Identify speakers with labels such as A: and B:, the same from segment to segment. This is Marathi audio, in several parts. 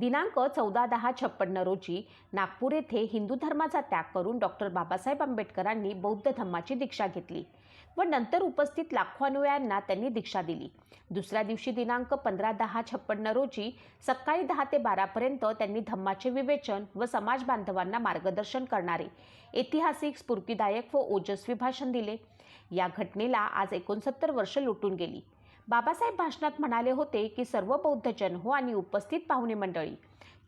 A: दिनांक चौदा दहा छप्पन्न रोजी नागपूर येथे हिंदू धर्माचा त्याग करून डॉक्टर बाबासाहेब आंबेडकरांनी बौद्ध धम्माची दीक्षा घेतली व नंतर उपस्थित लाखो अनुयायांना त्यांनी दीक्षा दिली. दुसऱ्या दिवशी दिनांक पंधरा दहा छप्पन्न रोजी सकाळी दहा ते बारापर्यंत त्यांनी धम्माचे विवेचन व समाज बांधवांना मार्गदर्शन करणारे ऐतिहासिक स्फूर्तीदायक व ओजस्वी भाषण दिले. या घटनेला आज एकोणसत्तर वर्ष लुटून गेली. बाबासाहेब भाषणात म्हणाले होते की सर्व बौद्धजन हो आणि उपस्थित पाहुणे मंडळी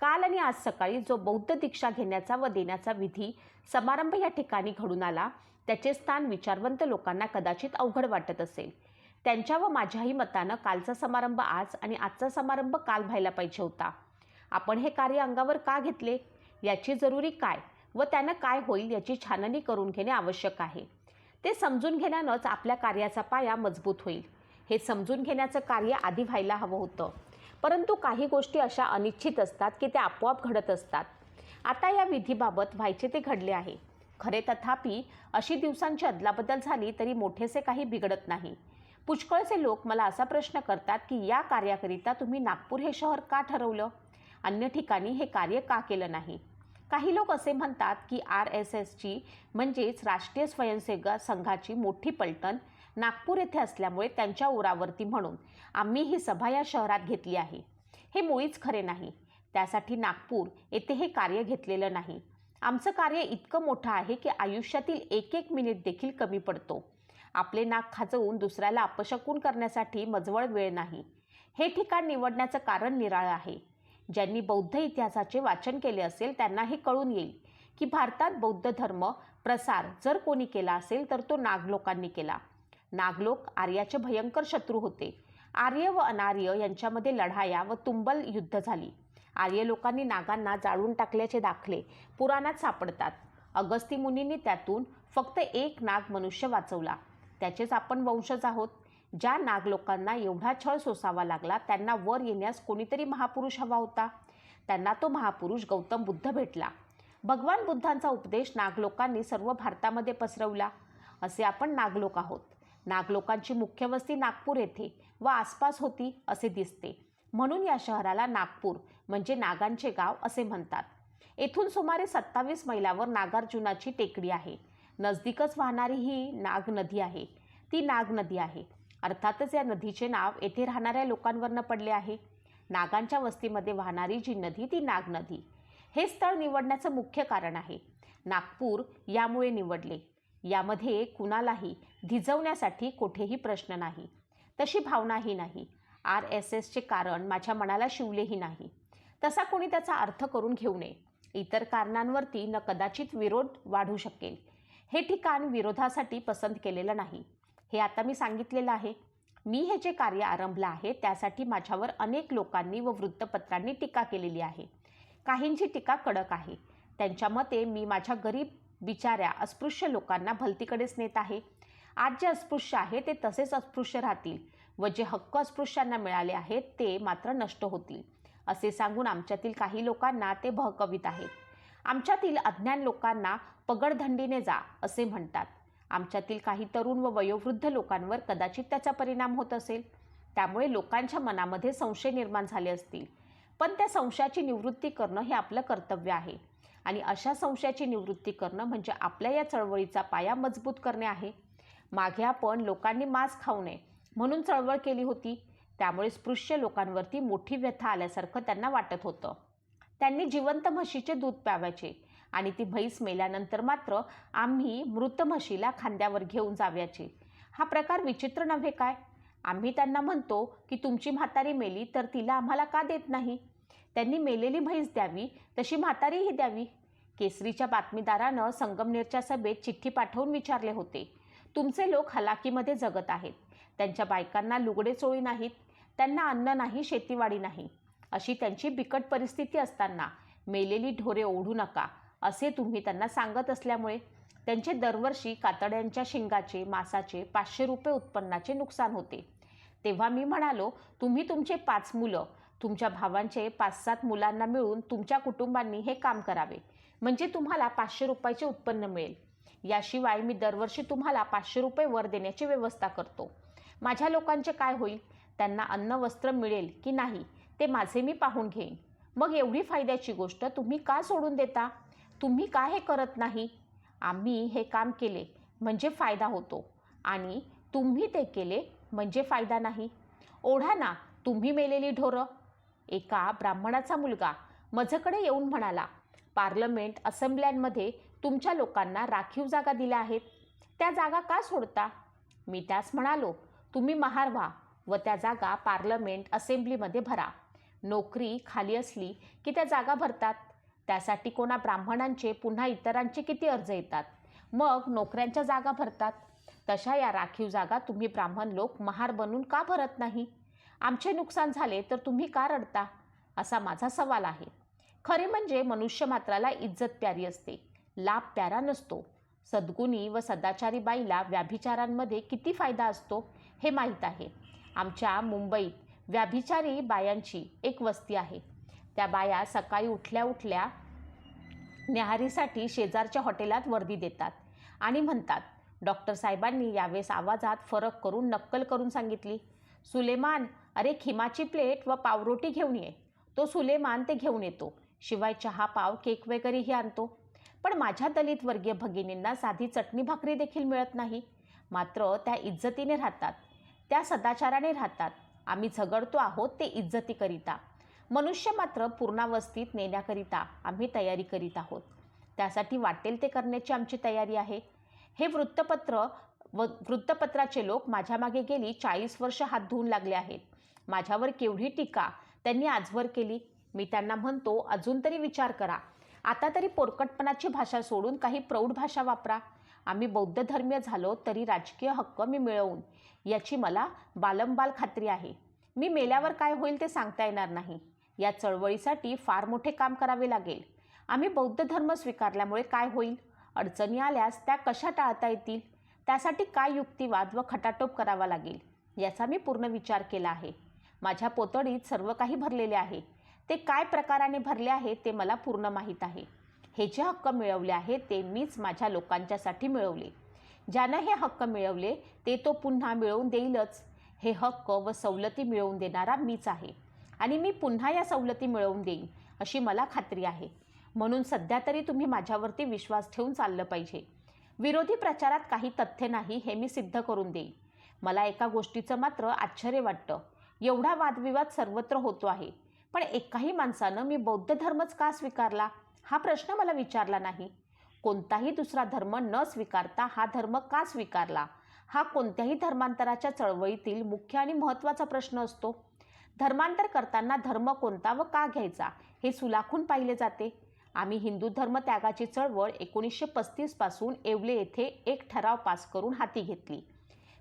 A: काल आणि आज सकाळी जो बौद्ध दीक्षा घेण्याचा व देण्याचा विधी समारंभ या ठिकाणी घडून आला त्याचे स्थान विचारवंत लोकांना कदाचित अवघड वाटत असेल. त्यांच्या व माझ्याही मतानं कालचा समारंभ आज आणि आजचा समारंभ काल व्हायला पाहिजे होता. आपण हे कार्य अंगावर का घेतले? याची जरुरी काय व त्यानं काय होईल याची छाननी करून घेणे आवश्यक आहे. ते समजून घेण्यानंच आपल्या कार्याचा पाया मजबूत होईल. हे समजून घेण्याचं कार्य आधी व्हायला हवं होतं. परंतु काही गोष्टी अशा अनिश्चित असतात की त्या आपोआप घडत असतात. आता या विधीबाबत व्हायचे ते घडले आहे. खरे तथापि अशी दिवसांची अदलाबदल झाली तरी मोठेसे काही बिघडत नाही. पुष्कळचे लोक मला असा प्रश्न करतात की या कार्याकरिता तुम्ही नागपूर हे शहर का ठरवलं? अन्य ठिकाणी हे कार्य का केलं नाही? काही लोक असे म्हणतात की आर एस एसची म्हणजेच राष्ट्रीय स्वयंसेवक संघाची मोठी पलटण नागपूर येथे असल्यामुळे त्यांच्या उरावरती म्हणून आम्ही ही सभा या शहरात घेतली आहे. हे मुळीच खरे नाही. त्यासाठी नागपूर येथे हे कार्य घेतलेलं नाही. आमचं कार्य इतकं मोठं आहे की आयुष्यातील एक एक मिनिट देखील कमी पडतो. आपले नाक खाजवून दुसऱ्याला अपशकून करण्यासाठी मजवळ वेळ नाही. हे ठिकाण निवडण्याचं कारण निराळं आहे. ज्यांनी बौद्ध इतिहासाचे वाचन केले असेल त्यांना हे कळून येईल की भारतात बौद्ध धर्म प्रसार जर कोणी केला असेल तर तो नाग लोकांनी केला. नागलोक आर्याचे भयंकर शत्रू होते. आर्य व अनार्य यांच्यामध्ये लढाया व तुंबल युद्ध झाली. आर्य लोकांनी नागांना जाळून टाकल्याचे दाखले पुराणात सापडतात. अगस्ती मुनींनी त्यातून फक्त एक नाग मनुष्य वाचवला. त्याचेच आपण वंशज आहोत. ज्या नाग लोकांना एवढा छळ सोसावा लागला त्यांना वर येण्यास कोणीतरी महापुरुष हवा होता. त्यांना तो महापुरुष गौतम बुद्ध भेटला. भगवान बुद्धांचा उपदेश नागलोकांनी सर्व भारतामध्ये पसरवला. असे आपण नागलोक आहोत. नागलोकांची मुख्य वस्ती नागपूर येथे व आसपास होती असे दिसते. म्हणून या शहराला नागपूर म्हणजे नागांचे गाव असे म्हणतात. येथून सुमारे सत्तावीस मैलावर नागार्जुनाची टेकडी आहे. नजदीकच वाहणारी ही नाग नदी आहे. ती नाग नदी आहे. अर्थातच या नदीचे नाव येथे राहणाऱ्या लोकांवरनं पडले आहे. नागांच्या वस्तीमध्ये वाहणारी जी नदी ती नाग नदी. हे स्थळ निवडण्याचं मुख्य कारण आहे. नागपूर यामुळे निवडले. यामध्ये कुणालाही धिजवण्यासाठी कोठेही प्रश्न नाही. तशी भावनाही नाही. आर एस एसचे कारण माझ्या मनाला शिवलेही नाही. तसा कोणी त्याचा अर्थ करून घेऊ नये. इतर कारणांवरती न कदाचित विरोध वाढू शकेल. हे ठिकाण विरोधासाठी पसंत केलेलं नाही. हे आता मी सांगितलेलं आहे. मी हे जे कार्य आरंभलं आहे त्यासाठी माझ्यावर अनेक लोकांनी व वृत्तपत्रांनी टीका केलेली आहे. काहींची टीका कडक आहे. त्यांच्या मते मी माझ्या गरीब बिचाऱ्या अस्पृश्य लोकांना भलतीकडेच नेत आहे. आज जे अस्पृश्य आहे ते तसेच अस्पृश्य राहतील व जे हक्क अस्पृश्यांना मिळाले आहेत ते मात्र नष्ट होतील. असे सांगून आमच्यातील काही लोकांना ते भहकवित आहेत. आमच्यातील अज्ञान लोकांना पगडधंडीने जा असे म्हणतात. आमच्यातील काही तरुण व वयोवृद्ध लोकांवर कदाचित त्याचा परिणाम होत असेल. त्यामुळे लोकांच्या मनामध्ये संशय निर्माण झाले असतील. पण त्या संशयाची निवृत्ती करणं हे आपलं कर्तव्य आहे. आणि अशा संशयाची निवृत्ती करणं म्हणजे आपल्या या चळवळीचा पाया मजबूत करणे आहे. मागे आपण लोकांनी मांस खाऊ नये म्हणून चळवळ केली होती. त्यामुळे स्पृश्य लोकांवरती मोठी व्यथा आल्यासारखं त्यांना वाटत होतं. त्यांनी जिवंत म्हशीचे दूध प्यावायचे आणि ती म्हैस मेल्यानंतर मात्र आम्ही मृत म्हशीला खांद्यावर घेऊन जाव्याचे. हा प्रकार विचित्र नव्हे काय? आम्ही त्यांना म्हणतो की तुमची म्हातारी मेली तर तिला आम्हाला का देत नाही? त्यांनी मेलेली म्हैस द्यावी तशी म्हातारीही द्यावी. केसरीच्या बातमीदारानं संगमनेरच्या सभेत चिठ्ठी पाठवून विचारले होते. तुमचे लोक हलाकीमध्ये जगत आहेत. त्यांच्या बायकांना लुगडे चोळी नाहीत. त्यांना अन्न नाही शेतीवाडी नाही. अशी त्यांची बिकट परिस्थिती असताना मेलेली ढोरे ओढू नका असे तुम्ही त्यांना सांगत असल्यामुळे त्यांचे दरवर्षी कातड्यांच्या शिंगाचे मासाचे पाचशे रुपये उत्पन्नाचे नुकसान होते. तेव्हा मी म्हणालो तुम्ही तुमचे पाच मुलं तुमच्या भावांचे पाच सात मुलांना मिळून तुमच्या कुटुंबांनी हे काम करावे. म्हणजे तुम्हाला पाचशे रुपयाचे उत्पन्न मिळेल. याशिवाय मी दरवर्षी तुम्हाला पाचशे रुपये वर देण्याची व्यवस्था करतो. माझ्या लोकांचे काय होईल? त्यांना अन्न वस्त्र मिळेल की नाही ते माझे मी पाहून घेईन. मग एवढी फायद्याची गोष्ट तुम्ही का सोडून देता? तुम्ही का हे करत नाही? आम्ही हे काम केले म्हणजे फायदा होतो आणि तुम्ही ते केले म्हणजे फायदा नाही. ओढा ना तुम्ही मेलेली ढोरं. एका ब्राह्मणाचा मुलगा मजकडे येऊन म्हणाला पार्लमेंट असेंब्ल्यांमध्ये तुमच्या लोकांना राखीव जागा दिल्या आहेत. त्या जागा का सोडता? मी त्यास म्हणालो तुम्ही महार व्हा व त्या जागा पार्लमेंट असेंब्लीमध्ये भरा. नोकरी खाली असली की त्या जागा भरतात. त्यासाठी कोणा ब्राह्मणांचे पुन्हा इतरांचे किती अर्ज येतात? मग नोकऱ्यांच्या जागा भरतात. तशा या राखीव जागा तुम्ही ब्राह्मण लोक महार बनून का भरत नाही? आमचे नुकसान झाले तर तुम्ही का रडता? असा माझा सवाल आहे. खरे म्हणजे मनुष्य मात्राला इज्जत प्यारी असते. लाभ प्यारा नसतो. सद्गुणी व सदाचारी बाईला व्याभिचारांमध्ये किती फायदा असतो हे माहीत आहे. आमच्या मुंबईत व्याभिचारी बायांची एक वस्ती आहे. त्या बाया सकाळी उठल्या उठल्या न्याहारीसाठी शेजारच्या हॉटेलात वर्दी देतात आणि म्हणतात डॉक्टर साहेबांनी यावेळेस आवाजात फरक करून नक्कल करून सांगितली. सुलेमान अरे खिमाची प्लेट व पावरोटी घेऊन ये. तो सुलेमान ते घेऊन येतो. शिवाय चहा पाव केक वगैरेही आणतो. पण माझ्या दलित वर्गीय भगिनींना साधी चटणी भाकरी देखील मिळत नाही. मात्र त्या इज्जतीने राहतात. त्या सदाचाराने राहतात. आम्ही झगडतो आहोत ते इज्जतीकरिता. मनुष्य मात्र पूर्णावस्थित नेण्याकरिता आम्ही तयारी करीत आहोत. त्यासाठी वाटेल ते करण्याची आमची तयारी आहे. हे वृत्तपत्र व वृत्तपत्राचे लोक माझ्या मागे गेली चाळीस वर्ष हात धुवून लागले आहेत. माझ्यावर केवढी टीका त्यांनी आजवर केली. मी त्यांना म्हणतो अजून तरी विचार करा. आता तरी पोरकटपणाची भाषा सोडून काही प्रौढ भाषा वापरा. आम्ही बौद्ध धर्मीय झालो तरी राजकीय हक्क मी मिळवून. याची मला बालंबाल खात्री आहे. मी मेल्यावर काय होईल ते सांगता येणार नाही. या चळवळीसाठी फार मोठे काम करावे लागेल. आम्ही बौद्ध धर्म स्वीकारल्यामुळे काय होईल? अडचणी आल्यास त्या कशा टाळता येतील? त्यासाठी काय युक्तिवाद व खटाटोप करावा लागेल? याचा मी पूर्ण विचार केला आहे. माझ्या पोतडीत सर्व काही भरलेले आहे. ते काय प्रकाराने भरले आहे ते मला पूर्ण माहीत आहे. हे जे हक्क मिळवले आहे ते मीच माझ्या लोकांच्यासाठी मिळवले. ज्यानं हे हक्क मिळवले ते तो पुन्हा मिळवून देईलच. हे हक्क व सवलती मिळवून देणारा मीच आहे. आणि मी पुन्हा या सवलती मिळवून देईन अशी मला खात्री आहे. म्हणून सध्या तरी तुम्ही माझ्यावरती विश्वास ठेवून चाललं पाहिजे. विरोधी प्रचारात काही तथ्य नाही हे मी सिद्ध करून देईन. मला एका गोष्टीचं मात्र आश्चर्य वाटतं. एवढा वादविवाद सर्वत्र होतो आहे. पण एकाही माणसानं मी बौद्ध धर्मच का स्वीकारला? हा प्रश्न मला विचारला नाही. कोणताही दुसरा धर्म न स्वीकारता हा धर्म का स्वीकारला? हा कोणत्याही धर्मांतराच्या चळवळीतील मुख्य आणि महत्त्वाचा प्रश्न असतो. धर्मांतर करताना धर्म कोणता व का घ्यायचा हे सुलाखून पाहिले जाते. आम्ही हिंदू धर्म त्यागाची चळवळ एकोणीसशे पस्तीसपासून येवले येथे एक ठराव पास करून हाती घेतली.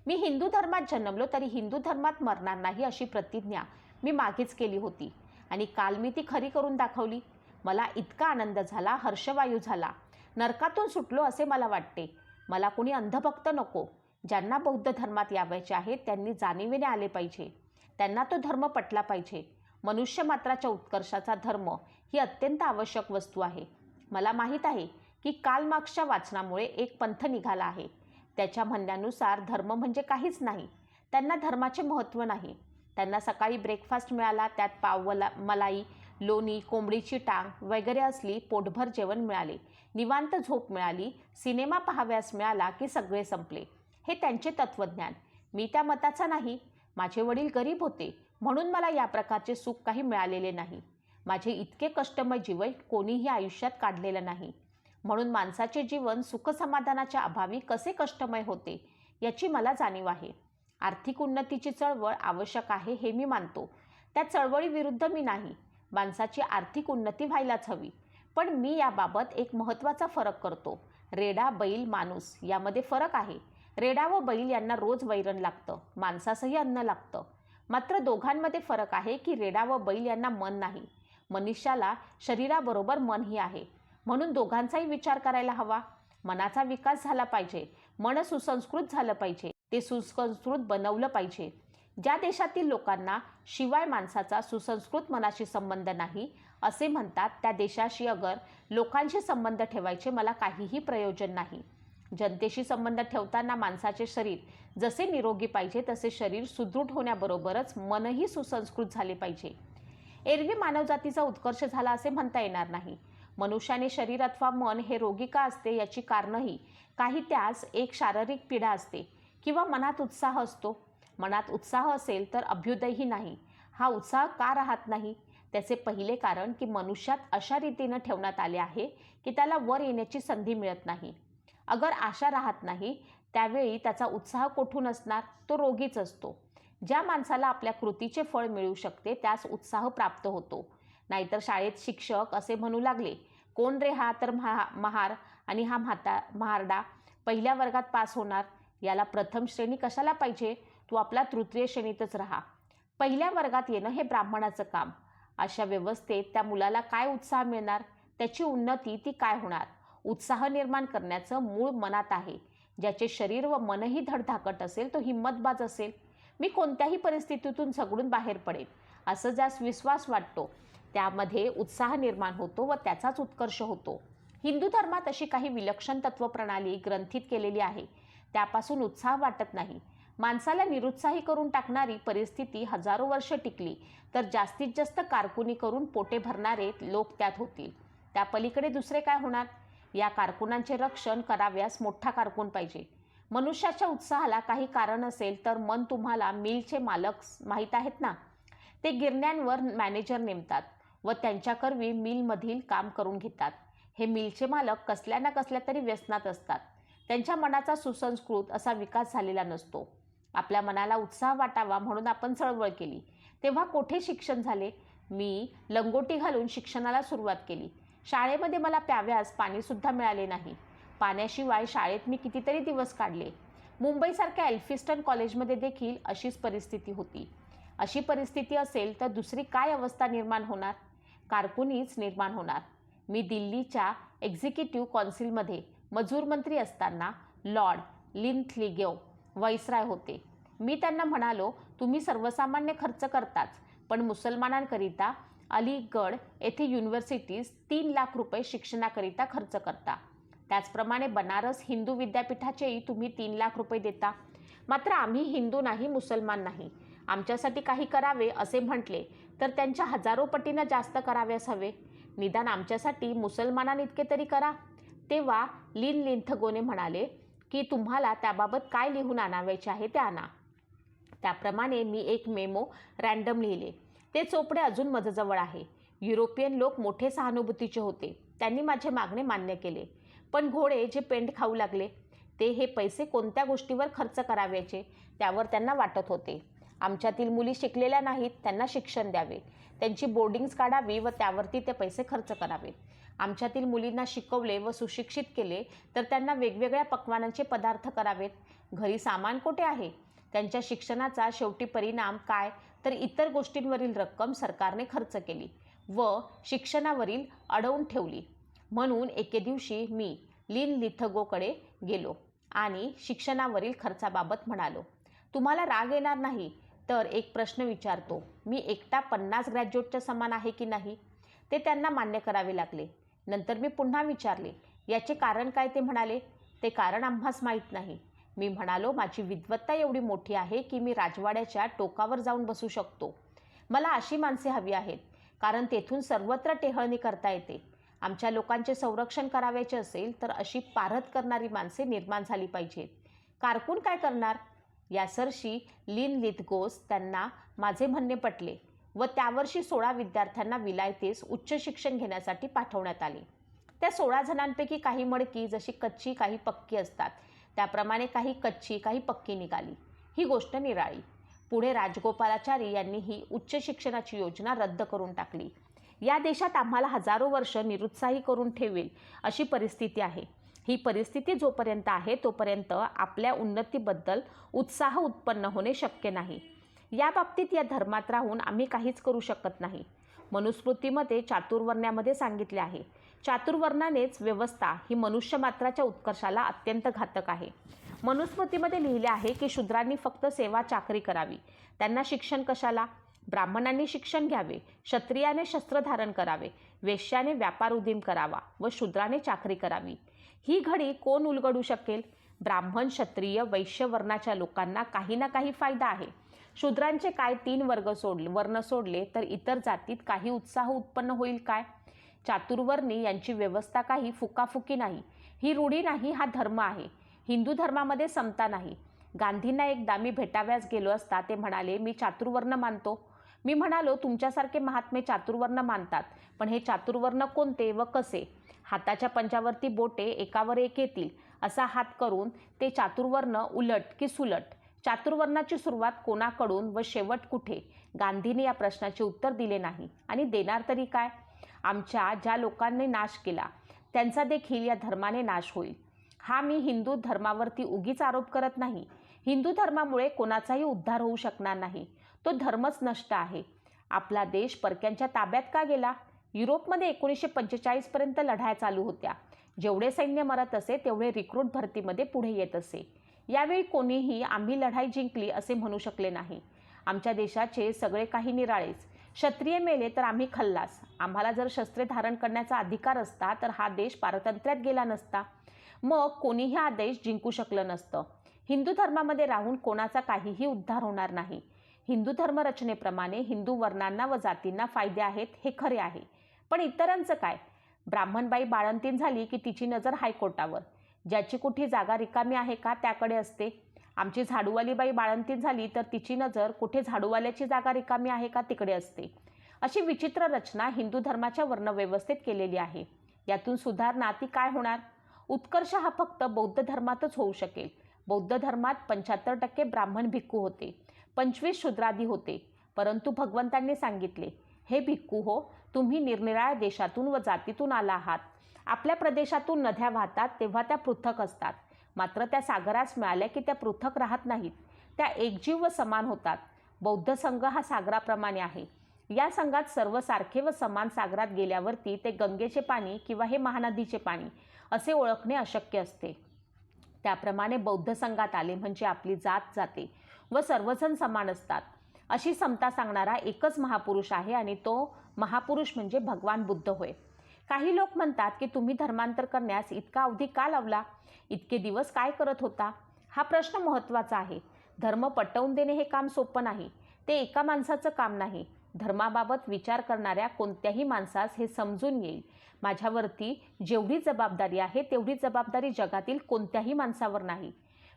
A: मी हिंदू धर्मात जन्मलो तरी हिंदू धर्मात मरणार नाही अशी प्रतिज्ञा मी मागेच केली होती. आणि काल मी ती खरी करून दाखवली. मला इतका आनंद झाला हर्षवायू झाला. नरकातून सुटलो असे मला वाटते. मला कुणी अंधभक्त नको. ज्यांना बौद्ध धर्मात यावायचे आहेत त्यांनी जाणीवेने आले पाहिजे. त्यांना तो धर्म पटला पाहिजे. मनुष्य मात्राच्या उत्कर्षाचा धर्म ही अत्यंत आवश्यक वस्तू आहे. मला माहीत आहे की काल मार्क्सच्या वाचनामुळे एक पंथ निघाला आहे. त्याच्या म्हणण्यानुसार धर्म म्हणजे काहीच नाही. त्यांना धर्माचे महत्त्व नाही. त्यांना सकाळी ब्रेकफास्ट मिळाला त्यात पावला मलाई लोणी कोंबडीची टांग वगैरे असली पोटभर जेवण मिळाले. निवांत झोप मिळाली सिनेमा पाहाव्यास मिळाला की सगळे संपले. हे त्यांचे तत्त्वज्ञान मी त्या मताचा नाही. माझे वडील गरीब होते म्हणून मला या प्रकारचे सुख काही मिळालेले नाही. माझे इतके कष्टमय जीवन कोणीही आयुष्यात काढलेलं नाही. म्हणून माणसाचे जीवन सुखसमाधानाच्या अभावी कसे कष्टमय होते याची मला जाणीव आहे. आर्थिक उन्नतीची चळवळ आवश्यक आहे हे मी मानतो. त्या चळवळीविरुद्ध मी नाही. माणसाची आर्थिक उन्नती व्हायलाच हवी. पण मी याबाबत एक महत्त्वाचा फरक करतो. रेडा बैल माणूस यामध्ये फरक आहे. रेडा व बैल यांना रोज वैरण लागतं. माणसासही अन्न लागतं. मात्र दोघांमध्ये फरक आहे की रेडा व बैल यांना मन नाही. मनुष्याला शरीराबरोबर मनही आहे. म्हणून दोघांचाही विचार करायला हवा. मनाचा विकास झाला पाहिजे. मन सुसंस्कृत झालं पाहिजे. ते सुसंस्कृत बनवलं पाहिजे. ज्या देशातील लोकांना शिवाय माणसाचा सुसंस्कृत मनाशी संबंध नाही असे म्हणतात त्या देशाशी अगर लोकांशी संबंध ठेवायचे मला काहीही प्रयोजन नाही. जनतेशी संबंध ठेवताना माणसाचे शरीर जसे निरोगी पाहिजे तसे शरीर सुदृढ होण्याबरोबरच मनही सुसंस्कृत झाले पाहिजे. एरवी मानवजातीचा उत्कर्ष झाला असे म्हणता येणार नाही. मनुष्याने शरीर अथवा मन हे रोगी का असते याची कारणंही काही त्यास एक शारीरिक पीडा असते. किंवा मनात उत्साह असतो. मनात उत्साह असेल तर अभ्युदयही नाही. हा उत्साह का राहत नाही? त्याचे पहिले कारण की मनुष्यात अशा रीतीनं ठेवण्यात आले आहे की त्याला वर येण्याची संधी मिळत नाही. अगर आशा राहत नाही त्यावेळी त्याचा उत्साह कोठून असणार? तो रोगीच असतो. ज्या माणसाला आपल्या कृतीचे फळ मिळू शकते त्यास उत्साह प्राप्त होतो. नाहीतर शाळेत शिक्षक असे म्हणू लागले कोण रे हा तर महा महार आणि हा म्हाता महारडा? पहिल्या वर्गात पास होणार. याला प्रथम श्रेणी कशाला पाहिजे? तू आपला तृतीय श्रेणीतच राहा. पहिल्या वर्गात येणं हे ब्राह्मणाचं काम. अशा व्यवस्थेत त्या मुलाला काय उत्साह मिळणार? त्याची उन्नती ती काय होणार? उत्साह निर्माण करण्याचं मूळ मनात आहे. ज्याचे शरीर व मनही धडधाकट असेल तो हिंमतबाज असेल. मी कोणत्याही परिस्थितीतून झगडून बाहेर पडेल असं ज्यास विश्वास वाटतो त्यामध्ये उत्साह निर्माण होतो व त्याचाच उत्कर्ष होतो. हिंदू धर्मात अशी काही विलक्षण तत्वप्रणाली ग्रंथित केलेली आहे. त्यापासून उत्साह वाटत नाही. माणसाला निरुत्साही करून टाकणारी परिस्थिती हजारो वर्ष टिकली तर जास्तीत जास्त कारकुनी करून पोटे भरणारे लोक त्यात होतील. त्या पलीकडे दुसरे काय होणार? या कारकुनांचे रक्षण कराव्यास मोठा कारकून पाहिजे. मनुष्याच्या उत्साहाला काही कारण असेल तर मन तुम्हाला मिलचे मालक माहीत आहेत ना? ते गिरण्यांवर मॅनेजर नेमतात व त्यांच्याकरवी मिलमधील काम करून घेतात. हे मिलचे मालक कसल्या ना कसल्या तरी व्यसनात असतात. त्यांच्या मनाचा सुसंस्कृत असा विकास झालेला नसतो. आपल्या मनाला उत्साह वाटावा म्हणून आपण चळवळ केली. तेव्हा कोठे शिक्षण झाले? मी लंगोटी घालून शिक्षणाला सुरुवात केली. शाळेमध्ये मला प्याव्यास पाणीसुद्धा मिळाले नाही. पाण्याशिवाय शाळेत मी कितीतरी दिवस काढले. मुंबईसारख्या एल्फिस्टन कॉलेजमध्ये देखील अशीच परिस्थिती होती. अशी परिस्थिती असेल तर दुसरी काय अवस्था निर्माण होणार? कारकुनीच निर्माण होणार. मी दिल्लीच्या एक्झिक्युटिव्ह कौन्सिलमध्ये मजूर मंत्री असताना लॉर्ड लिंथलिगेव वैसराय होते. मी त्यांना म्हणालो तुम्ही सर्वसामान्य खर्च करताच पण मुसलमानांकरिता अलीगड येथे युनिव्हर्सिटीज तीन लाख रुपये शिक्षणाकरिता खर्च करता. त्याचप्रमाणे बनारस हिंदू विद्यापीठाचेही तुम्ही तीन लाख रुपये देता. मात्र आम्ही हिंदू नाही मुसलमान नाही. आमच्यासाठी काही करावे असे म्हटले तर त्यांच्या हजारो पटीनं जास्त कराव्यास हवे निदान आमच्यासाठी मुसलमानांइतके तरी करा. तेव्हा लिन लिंथगोने म्हणाले की तुम्हाला त्याबाबत काय लिहून आणावायचे आहे ते आणा. त्याप्रमाणे मी एक मेमो रँडम लिहिले. ते चोपडे अजून माझ्याजवळ आहे. युरोपियन लोक मोठे सहानुभूतीचे होते. त्यांनी माझे मागणे मान्य केले. पण घोडे जे पेंट खाऊ लागले ते हे पैसे कोणत्या गोष्टीवर खर्च कराव्याचे त्यावर त्यांना वाटत होते. आमच्यातील मुली शिकलेल्या नाहीत त्यांना शिक्षण द्यावे. त्यांची बोर्डिंग्स काढावी व त्यावरती ते पैसे खर्च करावेत. आमच्यातील मुलींना शिकवले व सुशिक्षित केले तर त्यांना वेगवेगळ्या पक्वानांचे पदार्थ करावेत. घरी सामान कोठे आहे? त्यांच्या शिक्षणाचा शेवटी परिणाम काय? तर इतर गोष्टींवरील रक्कम सरकारने खर्च केली व शिक्षणावरील अडवून ठेवली. म्हणून एके दिवशी मी लिन लिथगोकडे गेलो आणि शिक्षणावरील खर्चाबाबत म्हणालो तुम्हाला राग येणार नाही तर एक प्रश्न विचारतो मी एकटा पन्नास ग्रॅज्युएटच्या समान आहे की नाही? ते त्यांना मान्य करावे लागले. नंतर मी पुन्हा विचारले याचे कारण काय? ते म्हणाले ते कारण आम्हास माहीत नाही. मी म्हणालो माझी विद्वत्ता एवढी मोठी आहे की मी राजवाड्याच्या टोकावर जाऊन बसू शकतो. मला अशी माणसे हवी आहेत कारण तेथून सर्वत्र टेहळणी करता येते. आमच्या लोकांचे संरक्षण करावायचे असेल तर अशी पारत करणारी माणसे निर्माण झाली पाहिजेत. कारकून काय करणार? यासर्षी लिन लिथगोस त्यांना माझे म्हणणे पटले. व त्यावर्षी सोळा विद्यार्थ्यांना विलायतेस उच्च शिक्षण घेण्यासाठी पाठवण्यात आले. त्या सोळा जणांपैकी काही मडकी जशी कच्ची काही पक्की असतात. त्याप्रमाणे काही कच्ची काही पक्की निघाली. ही गोष्ट निराळी. पुढे राजगोपालाचारी यांनी ही उच्च शिक्षणाची योजना रद्द करून टाकली. या देशात आम्हाला हजारो वर्ष निरुत्साही करून ठेवेल अशी परिस्थिती आहे. ही परिस्थिती जोपर्यंत आहे तोपर्यंत आपल्या उन्नतीबद्दल उत्साह उत्पन्न होणे शक्य नाही. या बाबतीत या धर्मात राहून आम्ही काहीच करू शकत नाही. मनुस्मृतीमध्ये चातुर्वर्ण्यामध्ये सांगितले आहे. चातुर्वर्णानेच व्यवस्था ही मनुष्यमात्राच्या उत्कर्षाला अत्यंत घातक आहे. मनुस्मृतीमध्ये लिहिले आहे की शूद्रांनी फक्त सेवा चाकरी करावी. त्यांना शिक्षण कशाला? ब्राह्मणांनी शिक्षण घ्यावे. क्षत्रियाने शस्त्र धारण करावे. वेश्याने व्यापार उदीम करावा व शूद्राने चाकरी करावी. ही घडी कोण उलगडू शकेल? ब्राह्मण क्षत्रिय वैश्य वर्णाच्या लोकांना काही ना काही फायदा आहे. शूद्रांचे काय तीन वर्ग सोडले वर्ण सोडले तर इतर जातीत काही उत्साह उत्पन्न होईल काय? चातुर्वर्णी यांची व्यवस्था काही फुकाफुकी नाही. ही रूढी नाही हा धर्म आहे. हिंदू धर्मामध्ये समता नाही. गांधींना एकदा मी भेटाव्यास गेलो असता ते म्हणाले मी चातुर्वर्ण मानतो. मी म्हणालो तुमच्यासारखे महात्मे चातुर्वर्ण मानतात पण हे चातुर्वर्ण कोणते व कसे? हाताच्या पंजावरती बोटे एकावर एक येतील. असा हात करून ते चातुर्वर्ण उलट की सुलट चातुर्वर्णाची सुरुवात कोणाकडून व शेवट कुठे? गांधींनी या प्रश्नाचे उत्तर दिले नाही. आणि देणार तरी काय? आमच्या ज्या लोकांनी नाश केला त्यांचा देखील या धर्माने नाश होईल. हा मी हिंदू धर्मावरती उगीच आरोप करत नाही. हिंदू धर्मामुळे कोणाचाही उद्धार होऊ शकणार नाही. तो धर्मच नष्ट आहे. आपला देश परक्यांच्या ताब्यात का गेला? युरोपमध्ये एकोणीसशे पंचेचाळीसपर्यंत लढाया चालू होत्या. जेवढे सैन्य मरत असे तेवढे रिक्रूट भरतीमध्ये पुढे येत असे. यावेळी कोणीही आम्ही लढाई जिंकली असे म्हणू शकले नाही. आमच्या देशाचे सगळे काही निराळेच. क्षत्रिय मेले तर आम्ही खल्लास. आम्हाला जर शस्त्रे धारण करण्याचा अधिकार असता तर हा देश पारतंत्र्यात गेला नसता. मग कोणीही हा देश जिंकू शकलं नसतं. हिंदू धर्मामध्ये राहून कोणाचा काहीही उद्धार होणार नाही. हिंदू धर्मरचनेप्रमाणे हिंदू वर्णांना व जातींना फायदे आहेत हे खरे आहे. पण इतरांचं काय? ब्राह्मणबाई बाळंतीण झाली की तिची नजर हायकोर्टावर. ज्याची कुठे जागा रिकामी आहे का त्याकडे असते. आमची झाडूवाली बाई झाली तर तिची नजर कुठे झाडूवाल्याची जागा रिकामी आहे का तिकडे असते. अशी विचित्र रचना हिंदू धर्माच्या वर्णव्यवस्थेत केलेली आहे. यातून सुधारणा ती काय होणार? उत्कर्ष हा फक्त बौद्ध धर्मातच होऊ शकेल. बौद्ध धर्मात पंच्याहत्तर टक्के ब्राह्मण भिक्खू होते. पंचवीस शूद्रादी होते. परंतु भगवंतांनी सांगितले हे भिक्खू हो तुम्ही निरनिराळ्या देशातून व जातीतून आला आहात. आपल्या प्रदेशातून नद्या वाहतात तेव्हा त्या पृथक असतात. मात्र त्या सागरास मिळाल्या की त्या पृथक राहत नाहीत. त्या एकजीव व समान होतात. बौद्ध संघ हा सागराप्रमाणे आहे. या संघात सर्व सारखे व समान सागरात गेल्यावरती ते गंगेचे पाणी किंवा हे महानदीचे पाणी असे ओळखणे अशक्य असते. त्याप्रमाणे बौद्ध संघात आले म्हणजे आपली जात जाते व सर्वजण समान असतात. अशी समता सांगणारा एकच महापुरुष आहे आणि तो महापुरुष म्हणजे भगवान बुद्ध होय. काही लोक म्हणतात की तुम्ही धर्मांतर करण्यास इतका अवधी का लावला? इतके दिवस काय करत होता? हा प्रश्न महत्त्वाचा आहे. धर्म पटवून देणे हे काम सोपं नाही. ते एका माणसाचं काम नाही. धर्माबाबत विचार करणाऱ्या कोणत्याही माणसास हे समजून येईल. माझ्यावरती जेवढी जबाबदारी आहे तेवढी जबाबदारी जगातील कोणत्याही माणसावर नाही.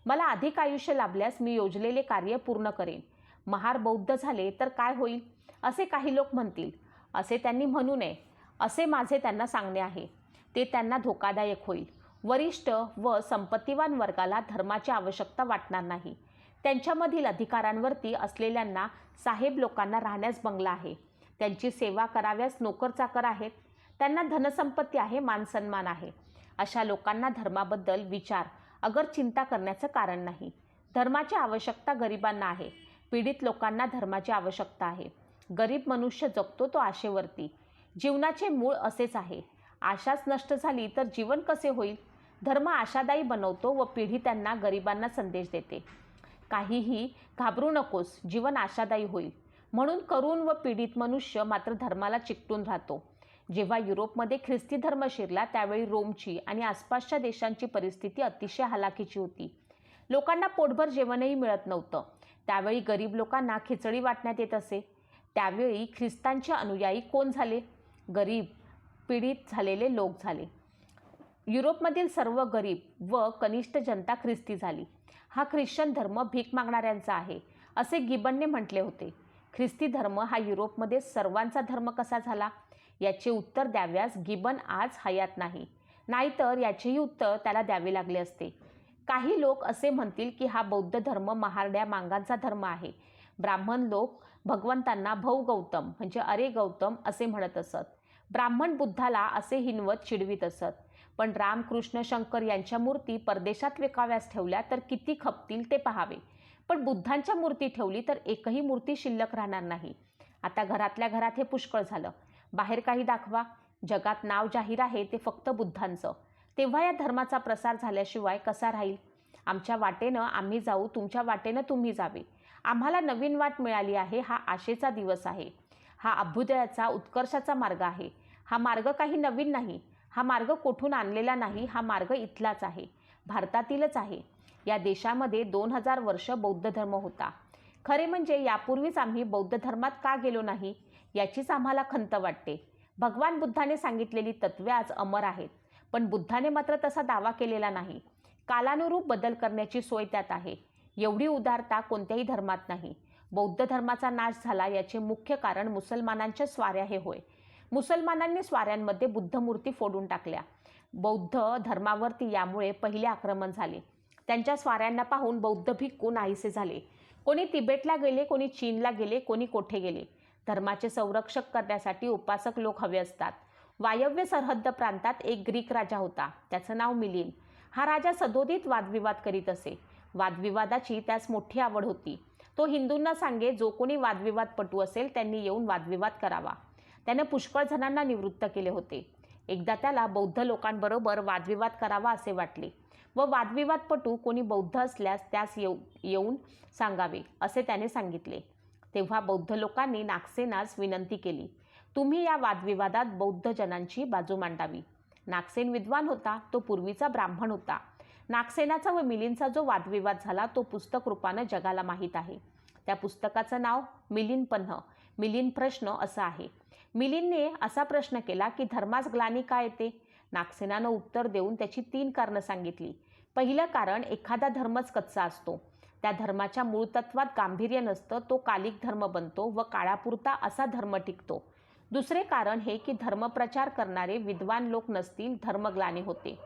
A: मला अधिक आयुष्य लाभल्यास मी योजलेले कार्य पूर्ण करेन. महार बौद्ध झाले तर काय होईल? असे काही लोक म्हणतील. असे त्यांनी म्हणू नये. असे माझे त्यांना सांगणे आहे. ते त्यांना धोकादायक होईल. वरिष्ठ व संपत्तीवान वर्गाला धर्माची आवश्यकता वाटणार नाही. त्यांच्यामधील अधिकारांवरती असलेल्यांना साहेब लोकांना राहण्यास बंगला आहे. त्यांची सेवा कराव्यास नोकरचाकर आहेत. त्यांना धनसंपत्ती आहे मानसन्मान आहे. अशा लोकांना धर्माबद्दल विचार अगर चिंता करण्याचं कारण नाही. धर्माची आवश्यकता गरिबांना आहे. पीडित लोकांना धर्माची आवश्यकता आहे. गरीब मनुष्य जगतो तो आशेवरती. जीवनाचे मूळ असेच आहे. आशाच नष्ट झाली तर जीवन कसे होईल? धर्म आशादायी बनवतो व पिढी त्यांना गरिबांना संदेश देते. काहीही घाबरू नकोस जीवन आशादायी होईल. म्हणून करून व पीडित मनुष्य मात्र धर्माला चिकटून राहतो. जेव्हा युरोपमध्ये ख्रिस्ती धर्म शिरला त्यावेळी रोमची आणि आसपासच्या देशांची परिस्थिती अतिशय हलाखीची होती. लोकांना पोटभर जेवणही मिळत नव्हतं. त्यावेळी गरीब लोकांना खिचडी वाटण्यात येत असे. त्यावेळी ख्रिस्तांचे अनुयायी कोण झाले? गरीब पीडित झालेले लोक झाले. युरोपमधील सर्व गरीब व कनिष्ठ जनता ख्रिस्ती झाली. हा ख्रिश्चन धर्म भीक मागणाऱ्यांचा आहे असे गिबनने म्हटले होते. ख्रिस्ती धर्म हा युरोपमध्ये सर्वांचा धर्म कसा झाला? याचे उत्तर द्याव्यास गिबन आज हयात नाही. नाहीतर याचेही उत्तर त्याला द्यावे लागले असते. काही लोक असे म्हणतील की हा बौद्ध धर्म महारड्या मांगांचा धर्म आहे. ब्राह्मण लोक भगवंतांना भौ गौतम म्हणजे अरे गौतम असे म्हणत असत. ब्राह्मण बुद्धाला असे हिनवत चिडवीत असत. पण रामकृष्ण शंकर यांच्या मूर्ती परदेशात विकाव्यास ठेवल्या तर किती खपतील ते पहावे. पण बुद्धांच्या मूर्ती ठेवली तर एकही मूर्ती शिल्लक राहणार नाही. आता घरातल्या घरात हे पुष्कळ झालं. बाहेर काही दाखवा. जगात नाव जाहीर आहे ते फक्त बुद्धांचं. तेव्हा या धर्माचा प्रसार झाल्याशिवाय कसा राहील? आमच्या वाटेनं आम्ही जाऊ तुमच्या वाटेनं तुम्ही जावे. आम्हाला नवीन वाट मिळाली आहे हा आशेचा दिवस आहे. हा अभ्युदयाचा उत्कर्षाचा मार्ग आहे. हा मार्ग काही नवीन नाही. हा मार्ग कोठून आणलेला नाही हा मार्ग इथलाच आहे. भारतातीलच आहे. या देशामध्ये दोन हजार वर्ष बौद्ध धर्म होता. खरे म्हणजे यापूर्वीच आम्ही बौद्ध धर्मात का गेलो नाही याचीच आम्हाला खंत वाटते. भगवान बुद्धाने सांगितलेली तत्वे आज अमर आहेत. पण बुद्धाने मात्र तसा दावा केलेला नाही. कालानुरूप बदल करण्याची सोय त्यात आहे. एवढी उदारता कोणत्याही धर्मात नाही. बौद्ध धर्माचा नाश झाला याचे मुख्य कारण मुसलमानांच्या स्वाऱ्या हे होय. मुसलमानांनी स्वाऱ्यांमध्ये बुद्धमूर्ती फोडून टाकल्या. बौद्ध धर्मावरती यामुळे पहिले आक्रमण झाले. त्यांच्या स्वाऱ्यांना पाहून बौद्ध भिक्खू नाहीसे झाले. कोणी तिबेटला गेले कोणी चीनला गेले कोणी कोठे गेले? धर्माचे संरक्षक करण्यासाठी उपासक लोक हवे असतात. वायव्य सरहद्द प्रांतात एक ग्रीक राजा होता. त्याचं नाव मिलिन. हा राजा सदोदित वादविवाद करीत असे. वादविवादाची त्यास मोठी आवड होती. तो हिंदूंना सांगे जो कोणी वादविवाद पटू असेल त्यांनी येऊन वादविवाद करावा. त्याने पुष्कळ जणांना निवृत्त केले होते. एकदा त्याला बौद्ध लोकांबरोबर वादविवाद करावा असे वाटले व वादविवादपटू कोणी बौद्ध असल्यास त्यास येऊ येऊन सांगावे असे त्याने सांगितले. तेव्हा बौद्ध लोकांनी नागसेनास विनंती केली. तुम्ही या वादविवादात बौद्ध जनांची बाजू मांडावी. नागसेन विद्वान होता तो पूर्वीचा ब्राह्मण होता. नागसेनाचा व मिलिंदचा जो वादविवाद झाला तो पुस्तक रूपानं जगाला माहीत आहे. त्या पुस्तकाचं नाव मिलिंद पन्ह मिलिंद प्रश्न असं आहे. मिलिंदने असा प्रश्न केला की धर्मास ग्लानी का येते? नागसेनानं उत्तर देऊन त्याची तीन कारणं सांगितली. पहिलं कारण एखादा धर्मच कच्चा असतो. त्या धर्माच्या मूळ तत्वात गांभीर्य नसतं तो कालिक धर्म बनतो व काळापुरता असा धर्म टिकतो. दुसरे कारण हे की धर्मप्रचार करणारे विद्वान लोक नसतील धर्मग्लानी होते.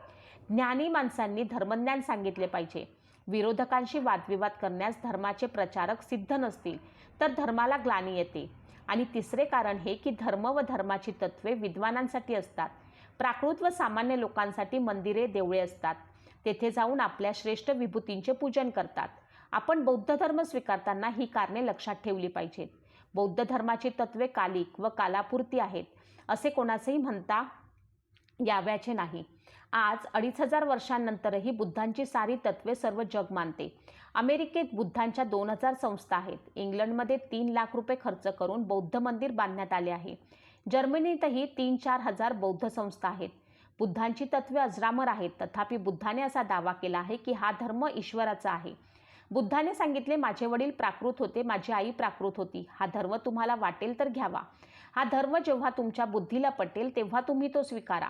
A: ज्ञानी माणसांनी धर्मज्ञान सांगितले पाहिजे. विरोधकांशी वादविवाद करण्यास धर्माचे प्रचारक सिद्ध नसतील तर धर्माला ग्लानी येते. आणि तिसरे कारण हे की धर्म व धर्माची तत्वे विद्वानांसाठी असतात. प्राकृत व सामान्य लोकांसाठी मंदिरे देवळे असतात. तेथे जाऊन आपल्या श्रेष्ठ विभूतींचे पूजन करतात. आपण बौद्ध धर्म स्वीकारताना ही कारणे लक्षात ठेवली पाहिजेत. बौद्ध धर्माची तत्वे कालिक व कालापुरती आहेत असे कोणाचेही म्हणता याव्याचे नाही. आज अडीच हजार वर्षांनंतरही बुद्धांची सारी तत्वे सर्व जग मानते. अमेरिकेत बुद्धांच्या दोन हजार संस्था आहेत. इंग्लंडमध्ये तीन लाख रुपये खर्च करून बौद्ध मंदिर बांधण्यात आले आहे. जर्मनीतही तीन चार हजार बौद्ध संस्था आहेत. बुद्धांची तत्वे अजरामर आहेत. तथापि बुद्धाने असा दावा केला आहे की हा धर्म ईश्वराचा आहे. बुद्धाने सांगितले माझे वडील प्राकृत होते माझी आई प्राकृत होती. हा धर्म तुम्हाला वाटेल तर घ्यावा. हा धर्म जेव्हा तुमच्या बुद्धीला पटेल तेव्हा तुम्ही तो स्वीकारा.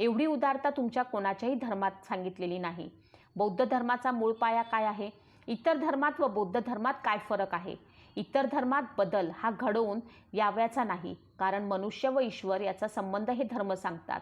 A: एवढी उदारता तुमच्या कोणाच्याही धर्मात सांगितलेली नाही. बौद्ध धर्माचा मूळ पाया काय आहे? इतर धर्मात व बौद्ध धर्मात काय फरक आहे? इतर धर्मात बदल हा घडवून याव्याचा नाही कारण मनुष्य व ईश्वर याचा संबंध हे धर्म सांगतात.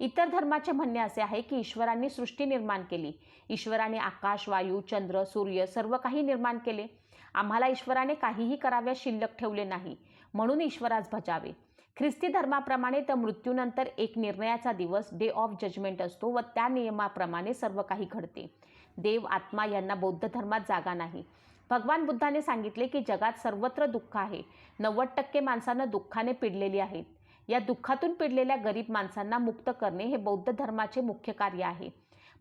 A: इतर धर्माचे म्हणणे असे आहे की ईश्वरांनी सृष्टी निर्माण केली. ईश्वराने आकाश वायू चंद्र सूर्य सर्व काही निर्माण केले. आम्हाला ईश्वराने काहीही कराव्या शिल्लक ठेवले नाही. म्हणून ईश्वरास भजावे. ख्रिस्ती धर्माप्रमाणे तर मृत्यूनंतर एक निर्णयाचा दिवस डे ऑफ जजमेंट असतो व त्या नियमाप्रमाणे सर्व काही घडते. देव आत्मा यांना बौद्ध धर्मात जागा नाही. भगवान बुद्धाने सांगितले की जगात सर्वत्र दुःख आहे. नव्वद टक्के माणसानं दुःखाने पिडलेली आहेत. या दुःखातून पिडलेल्या गरीब माणसांना मुक्त करणे हे बौद्ध धर्माचे मुख्य कार्य आहे.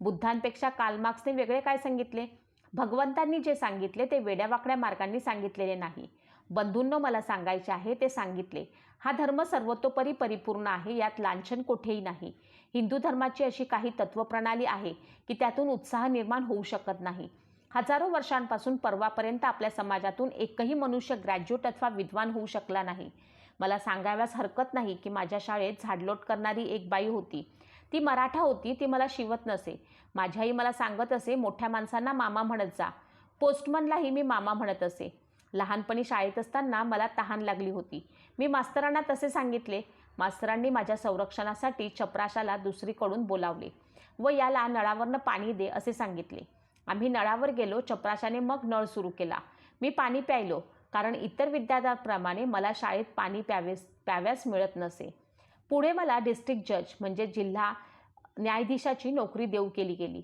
A: बुद्धांपेक्षा कालमार्क्सने वेगळे काय सांगितले? भगवंतांनी जे सांगितले ते वेड्यावाकड्या मार्गांनी सांगितलेले नाही. बंधूंनो मला सांगायचे आहे ते सांगितले. हा धर्म सर्वतोपरी परिपूर्ण आहे यात लांछन कोठेही नाही. हिंदू धर्माची अशी काही तत्वप्रणाली आहे की त्यातून उत्साह निर्माण होऊ शकत नाही. हजारो वर्षांपासून परवापर्यंत आपल्या समाजातून एकही मनुष्य ग्रॅज्युएट अथवा विद्वान होऊ शकला नाही. मला सांगाव्यास हरकत नाही की माझ्या शाळेत झाडलोट करणारी एक बाई होती. ती मराठा होती ती मला शिवत नसे. माझी आई मला सांगत असे मोठ्या माणसांना मामा म्हणत जा. पोस्टमनलाही मी मामा म्हणत असे. लहानपणी शाळेत असताना मला तहान लागली होती. मी मास्तरांना तसे सांगितले. मास्तरांनी माझ्या संरक्षणासाठी चपराशाला दुसरीकडून बोलावले व याला नळावरनं पाणी दे असे सांगितले. आम्ही नळावर गेलो चपराशाने मग नळ सुरू केला. मी पाणी प्यायलो. कारण इतर विद्यार्थ्यांप्रमाणे मला शाळेत पाणी प्यावेस प्याव्यास मिळत नसे. पुढे मला डिस्ट्रिक्ट जज म्हणजे जिल्हा न्यायाधीशाची नोकरी देऊ केली गेली.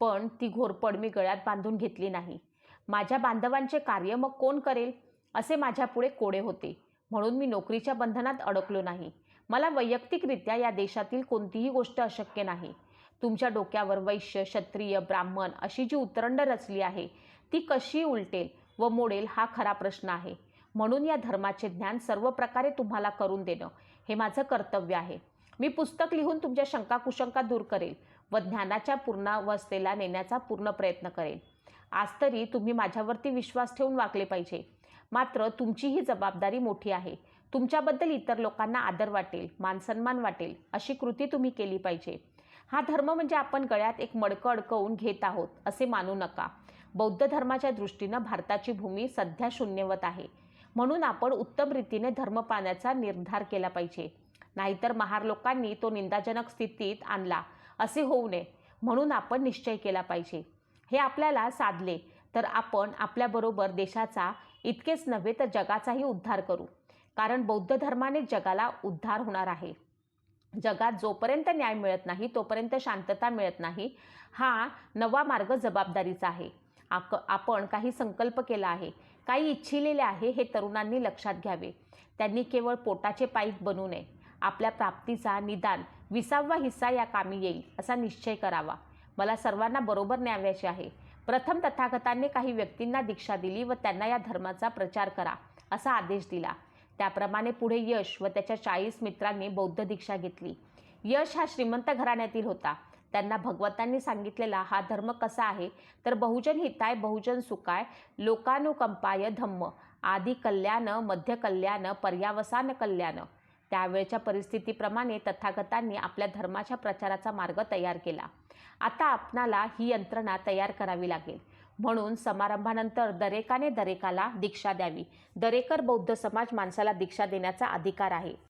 A: पण ती घोरपड मी गळ्यात बांधून घेतली नाही. माझ्या बांधवांचे कार्य मग कोण करेल? असे माझ्यापुढे कोडे होते. म्हणून मी नोकरीच्या बंधनात अडकलो नाही. मला वैयक्तिकरित्या या देशातील कोणतीही गोष्ट अशक्य नाही. तुमच्या डोक्यावर वैश्य क्षत्रिय ब्राह्मण अशी जी उतरंड रचली आहे ती कशी उलटेल? व मोडेल हा खरा प्रश्न आहे. म्हणून या धर्माचे ज्ञान सर्व प्रकारे तुम्हाला करून देणं हे माझं कर्तव्य आहे. मी पुस्तक लिहून तुमच्या शंका कुशंका दूर करेल व ज्ञानाच्या पूर्णावस्थेला नेण्याचा पूर्ण प्रयत्न करेल. आज तरी तुम्ही माझ्यावरती विश्वास ठेवून वागले पाहिजे. मात्र तुमची ही जबाबदारी मोठी आहे. तुमच्याबद्दल इतर लोकांना आदर वाटेल मानसन्मान वाटेल अशी कृती तुम्ही केली पाहिजे. हा धर्म म्हणजे आपण गळ्यात एक मडकं अडकवून घेत आहोत असे मानू नका. बौद्ध धर्माच्या दृष्टीनं भारताची भूमी सध्या शून्यवत आहे. म्हणून आपण उत्तम रीतीने धर्म पाळण्याचा निर्धार केला पाहिजे. नाहीतर महार लोकांनी तो निंदाजनक स्थितीत आणला असे होऊ नये म्हणून आपण निश्चय केला पाहिजे. हे आपल्याला साधले तर आपण आपल्याबरोबर देशाचा इतकेच नव्हे तर जगाचाही उद्धार करू. कारण बौद्ध धर्माने जगाला उद्धार होणार आहे. जगात जोपर्यंत न्याय मिळत नाही तोपर्यंत शांतता मिळत नाही हा नवा मार्ग जबाबदारीचा आहे. आक आपण काही संकल्प केला आहे काही इच्छिलेले आहे हे तरुणांनी लक्षात घ्यावे. त्यांनी केवळ पोटाचे पाईक बनू नये. आपल्या प्राप्तीचा निदान विसावा हिस्सा या कामी येईल असा निश्चय करावा. मला सर्वांना बरोबर न्याव्याचे आहे. प्रथम तथागतांनी काही व्यक्तींना दीक्षा दिली व त्यांना या धर्माचा प्रचार करा असा आदेश दिला. त्याप्रमाणे पुढे यश व त्याच्या चाळीस मित्रांनी बौद्ध दीक्षा घेतली. यश हा श्रीमंत घराण्यातील होता. त्यांना भगवंतांनी सांगितलेला हा धर्म कसा आहे? तर बहुजन हिताय बहुजन सुखाय लोकानुकंपाय धम्म आदी कल्याण मध्य कल्याण पर्यावसान कल्याण. त्यावेळच्या परिस्थितीप्रमाणे तथागतांनी आपल्या धर्माच्या प्रचाराचा मार्ग तयार केला. आता आपणाला ही यंत्रणा तयार करावी लागेल. म्हणून समारंभानंतर दरेकाने दरेकाला दीक्षा द्यावी. दरेकर बौद्ध समाज माणसाला दीक्षा देण्याचा अधिकार आहे.